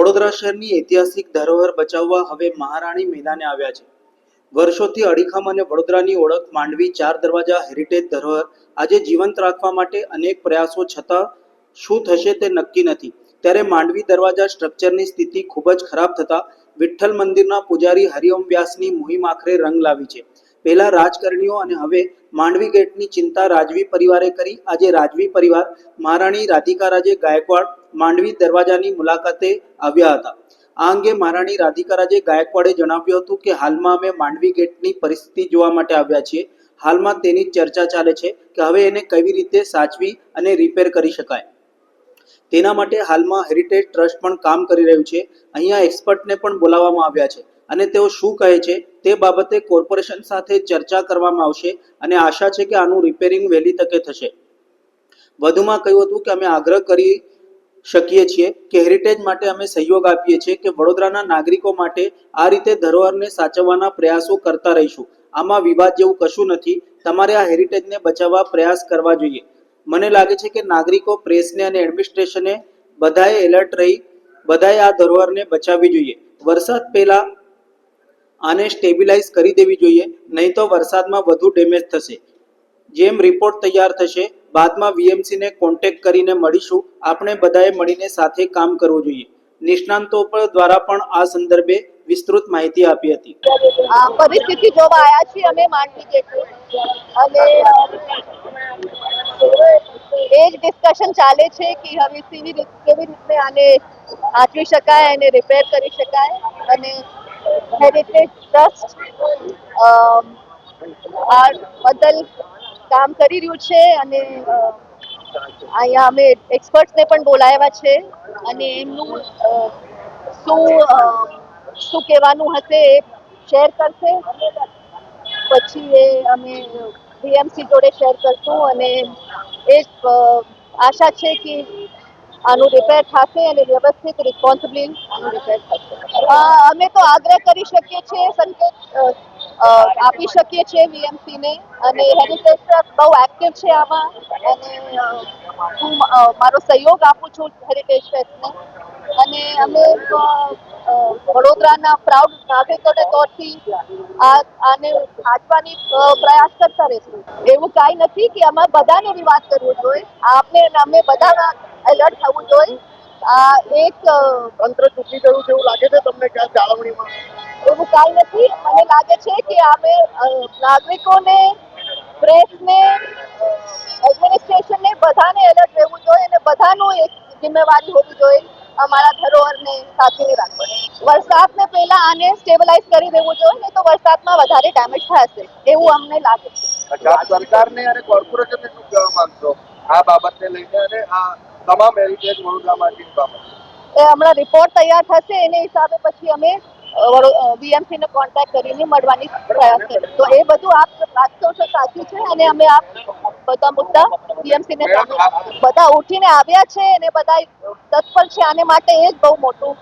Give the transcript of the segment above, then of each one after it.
વડોદરા શહેરની ઐતિહાસિક ધરોહર બચાવવા હવે મહારાણી મેદાને આવ્યા છે. વર્ષોથી અડીખમ અને વડોદરાની ઓળખ માંડવી ચાર દરવાજા હેરિટેજ ધરોહર આજે જીવંત રાખવા માટે અનેક પ્રયાસો છતાં શું થશે તે નક્કી નથી. ત્યારે માંડવી દરવાજા સ્ટ્રક્ચરની સ્થિતિ ખૂબ જ ખરાબ થતાં વિઠ્ઠલ મંદિરના પૂજારી હરિઓમ વ્યાસની મુહિમ આખરે રંગ લાવી છે. પહેલા રાજકારણીઓ અને હવે માંડવી ગેટની ચિંતા રાજવી પરિવારે કરી. આજે રાજવી પરિવાર મહારાણી રાધિકા રાજે ગાયકવાડ માંડવી દરવાજાની મુલાકાતે આવ્યા હતા. આ અંગે મહારાણી રાધિકા રાજે ગાયકવાડે જણાવ્યું હતું કે, હાલમાં અમે માંડવી ગેટની પરિસ્થિતિ જોવા માટે આવ્યા છીએ. હાલમાં તેની ચર્ચા ચાલે છે કે હવે એને કેવી રીતે સાચવી અને રિપેર કરી શકાય. તેના માટે હાલમાં હેરિટેજ ટ્રસ્ટ પણ કામ કરી રહ્યું છે. અહીંયા એક્સપર્ટને પણ બોલાવવામાં આવ્યા છે અને તેઓ શું કહે છે તે બાબતે કોર્પોરેશન સાથે ચર્ચા કરવામાં આવશે અને આશા છે કે આનું રિપેરિંગ વહેલી તકે થશે. વધુમાં કહ્યું હતું કે, અમે આગ્રહ કરી શકીએ છીએ કે હેરિટેજ માટે અમે સહયોગ આપીએ છીએ કે વડોદરાના નાગરિકો માટે આ રીતે ધરોહરને સાચવવાના પ્રયાસો કરતા રહીશું. આમાં વિવાદ જેવું કશું નથી. તમારે આ હેરિટેજને બચાવવા પ્રયાસ કરવા જોઈએ. મને લાગે છે કે નાગરિકો, પ્રેસને અને એડમિનિસ્ટ્રેશને બધાએ એલર્ટ રહી, બધાએ આ ધરોહરને બચાવવી જોઈએ. વરસાદ પહેલા આને સ્ટેબિલાઇઝ કરી દેવી જોઈએ, નહીં તો વરસાદમાં વધુ ડેમેજ થશે. જેમ રિપોર્ટ તૈયાર થશે બાદમાં વીએમસીને કોન્ટેક્ટ કરીને મળીશું. આપણે બધાએ મળીને સાથે કામ કરવું જોઈએ. નિષ્ણાંતો પર દ્વારા પણ આ સંદર્ભે વિસ્તૃત માહિતી આપી હતી. પરિસ્થિતિ જોવા આવ્યા છીએ અમે માંડવી અને એ ડિસ્કશન ચાલે છે કે હવે કેવી કેવી રીતે આને આચવી શકાય અને રિપેર કરી શકાય. અને હેરિટેજ ટ્રસ્ટ બદલ કામ કરી રહ્યું છે અને અહીંયા અમે એક્સપર્ટ્સને પણ બોલાવ્યા છે અને એમનું શું શું કહેવાનું હશે એ શેર કરશે. પછી એ અમે વીએમસી જોડે શેર કરશું અને એ આશા છે કે આનું રિપેર થશે અને વ્યવસ્થિત રિસ્પોન્સિબલી આનું રિપેર થશે. અમે તો આગ્રહ કરી શકીએ છીએ સંકેત આપી શકીએ છીએ વીએમસીને અને હેરિટેજ ટ્રસ્ટ બહુ એક્ટિવ છે આમાં અને હું મારો સહયોગ આપું છું હેરિટેજ ટ્રસ્ટને અને અમે વડોદરાના પ્રાઉડ નાગરિકોને તોરથી આને સાચવાની પ્રયાસ કરતા રહેશું. એવું કાંઈ નથી કે અમે બધાને વાત કરવું જોઈએ. આપને અમે બધા એલર્ટ થવું જોઈએ. આ એક તંત્ર ચૂકી ગયું છે એવું લાગે છે તમને ક્યાં જાળવણીમાં? કાંઈ નથી. મને લાગે છે કે અમે નાગરિકોને પ્રેસને એડમિનિસ્ટ્રેશનને બધાને એલર્ટ રહેવું જોઈએ અને બધાનું એક જિમ્મેવારી હોવી જોઈએ અમારા ધરોહરને સાચવી રાખવાની. વરસાદને પહેલા આને સ્ટેબલાઇઝ કરી દેવું જોઈએ નહીં તો વરસાદમાં વધારે ડેમેજ થશે. એવું અમને લાગે છે. સરકારને અને કોર્પોરેશનને શું કહેવા માંગશો? આ બાબતને લઈને અને આ તમામ હેરિટેજ વડોદરામાંથી બાબત એ હમણાં રિપોર્ટ તૈયાર થશે એને હિસાબે પછી અમે વીએમસી ને કોન્ટેક્ટ કરીને મળવાની પ્રયાસ છે. તો એ બધું આપ કરો છો સાચું છે અને અમે આપ બધા મુદ્દા બીએમસી ને બધા ઉઠીને આવ્યા છે અને બધા તત્પર છે આને માટે એ જ બહુ મોટું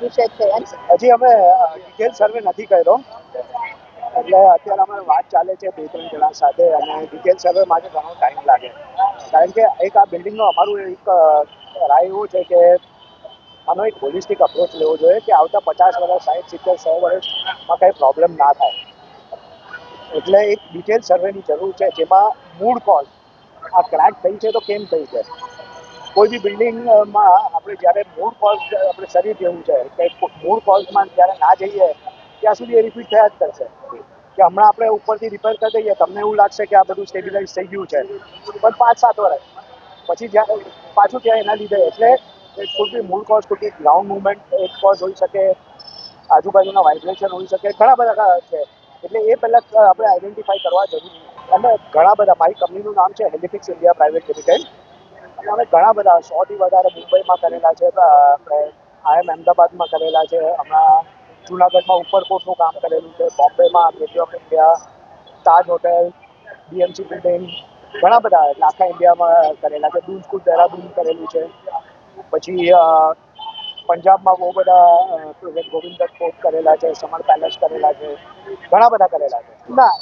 વિષય છે. હજી અમે ડિટેલ સર્વે નથી કર્યો. એટલે અત્યારે અમારે વાત ચાલે છે બે, ત્રણ જણા સાથે અને ડિટેલ સર્વે માટે ઘણો ટાઈમ લાગે. કારણ કે એક આ બિલ્ડિંગનો અમારું એક રાય એવું છે કે આનો એક હોલિસ્ટિક અપ્રોચ લેવો જોઈએ કે આવતા પચાસ વર્ષ સાઠ સિત્તેર, સો વર્ષમાં કંઈ પ્રોબ્લેમ ના થાય. એટલે એક ડિટેલ સર્વેની જરૂર છે જેમાં મૂળ કોઝ આ ક્રેક થઈ છે તો કેમ થઈ છે? કોઈ બી બિલ્ડિંગમાં આપણે જ્યારે મૂળ કોઝ આપણે શરીર જેવું છે, કે મૂળ કોઝમાં જ્યારે ના જઈએ, ત્યાં સુધી એ રિપીટ થયા જ કરશે. કે હમણાં આપણે ઉપરથી રિપેર કરી દઈએ, તમને એવું લાગશે કે આ બધું સ્ટેબિલાઇઝ થઈ ગયું છે. પણ પાંચ, સાત વર્ષ, પછી જ્યારે પાછું ત્યાં એના લીધે, એટલે એ કુડ બી મૂળ cause could be ground movement એક કોઝ હોઈ શકે, આજુબાજુના વાઇબ્રેશન હોઈ શકે, ઘણા બધા છે. એટલે એ પહેલાં આપણે આઈડેન્ટિફાઈ કરવા જરૂરી અને ઘણા બધા, મારી કંપનીનું નામ છે હેલિફિક્સ ઇન્ડિયા પ્રાઇવેટ લિમિટેડ અને અમે ઘણા બધા સોથી વધારે મુંબઈમાં કરેલા છે આપણે આઈએમ અમદાવાદમાં કરેલા છે, હમણાં જુનાગઢમાં ઉપરકોટનું કામ કરેલું છે, બોમ્બેમાં Gateway of India Taj hotel BMC building ઘણા બધા આખા ઇન્ડિયામાં કરેલા છે દૂધ સ્કૂલ દહેરાદૂન કરેલું છે. પછી પંજાબમાં બહુ બધા ગોવિંદ કોટ કરેલા છે, સમર પેલેસ કરેલા છે, ઘણા બધા કરેલા છે. ના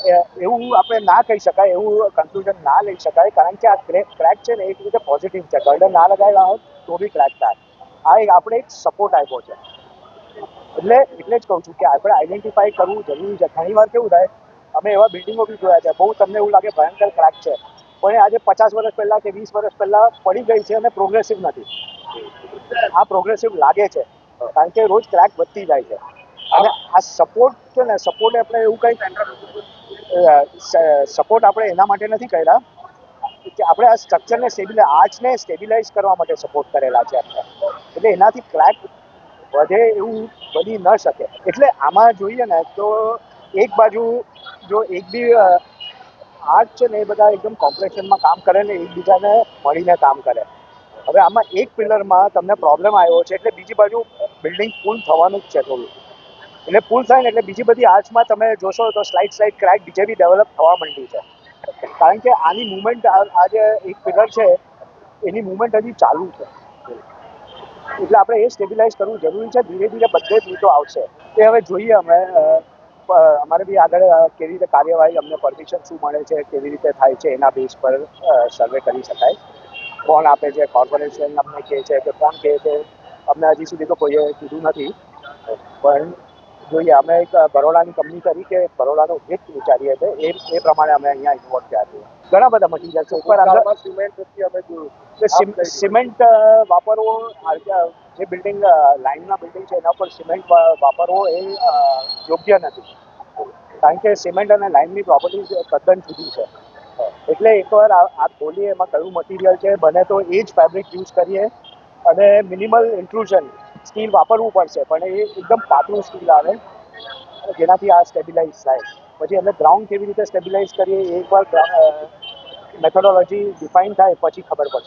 એવું આપણે ના કહી શકાય, એવું કન્ક્લુઝન ના લઈ શકાય, કારણ કે આ ક્રેક છે ને એક રીતે પોઝિટિવ છે. ગર્ડર ના લગાવેલા હોત, તો બી ક્રેક થાય. આ એક, આપણે એક સપોર્ટ આપ્યો છે. એટલે એટલે જ કહું છું કે આપણે આઈડેન્ટિફાઈ કરવું જરૂરી છે. ઘણી વાર કેવું થાય, અમે એવા બિલ્ડિંગો બી જોયા છે, બહુ તમને એવું લાગે ભયંકર ક્રેક છે, પણ આજે પચાસ વર્ષ પહેલા કે વીસ વર્ષ પહેલા પડી ગઈ છે અને પ્રોગ્રેસિવ નથી. આ પ્રોગ્રેસિવ લાગે છે, કારણ કે રોજ ક્રેક વધતી જાય છે. અને આ સપોર્ટ છે ને સપોર્ટ આપણે એવું કંઈ સપોર્ટ આપણે એના માટે નથી કર્યા, કે આપણે આ સ્ટ્રક્ચરને સ્ટેબિલાઇઝ આર્ચને સ્ટેબિલાઇઝ કરવા માટે સપોર્ટ કરેલા છે આપણે એટલે એનાથી ક્રેક વધે એવું બની ન શકે. એટલે આમાં જોઈએ ને, તો એક બાજુ જો એક બી આર્ટ છે ને, એ બધા એકદમ કોમ્પ્લેક્શનમાં કામ કરે ને, એકબીજાને મળીને કામ કરે. હવે આમાં એક પિલરમાં તમને પ્રોબ્લેમ આવ્યો છે, એટલે બીજી બાજુ બિલ્ડિંગ પુલ થવાનું જ છે થોડું. એટલે પુલ થાય ને એટલે બીજી બધી આર્ચમાં તમે જોશો તો સ્લાઇડ સ્લાઇડ ક્રેક બીજે બી ડેવલપ થવા માંડી છે. કારણ કે આની મુવમેન્ટ આ જે એક પિલર છે, એની મુવમેન્ટ હજી ચાલુ છે. એટલે આપણે એ સ્ટેબિલાઇઝ કરવું જરૂરી છે. ધીરે ધીરે બધે જ રીતો આવશે. એ હવે જોઈએ અમે અમારે બી આગળ કેવી રીતે કાર્યવાહી અમને પરમિશન શું મળે છે, કેવી રીતે થાય છે, એના બેઝ પર સર્વે કરી શકાય. કોણ આપે છે કોર્પોરેશન અમને કહે છે કે કોણ કહે છે અમને હજી સુધી તો કોઈએ કીધું નથી. પણ જોઈએ અમે એક બરોડાની કંપની કરી કે બરોડાનો હિત વિચારીએ છીએ એ એ પ્રમાણે અમે અહીંયા ઇન્વોલ્વ થયા છીએ. ઘણા બધા મટીરિયલ છે ઉપર અંદર ભૂતકાળમાં સિમેન્ટ નથી અમે જોયું કે સિમેન્ટ વાપરવો જે બિલ્ડિંગ લાઇનના બિલ્ડિંગ છે એના પર સિમેન્ટ વાપરવો એ યોગ્ય નથી. કારણ કે સિમેન્ટ અને લાઇનની પ્રોપર્ટી તદ્દન જુદી છે. એટલે એકવાર આ ખોલીએ એમાં કયું મટીરિયલ છે, બને તો એ જ ફેબ્રિક યુઝ કરીએ અને મિનિમલ ઇન્ક્લુઝન સ્ટીલ વાપરવું પડશે, પણ એ એકદમ પાતળું સ્ટીલ આવે, જેનાથી આ સ્ટેબિલાઇઝ થાય. પછી અમે ગ્રાઉન્ડ કેવી રીતે સ્ટેબિલાઇઝ કરીએ એકવાર મેથોડોલોજી ડિફાઇન થાય, પછી ખબર પડશે.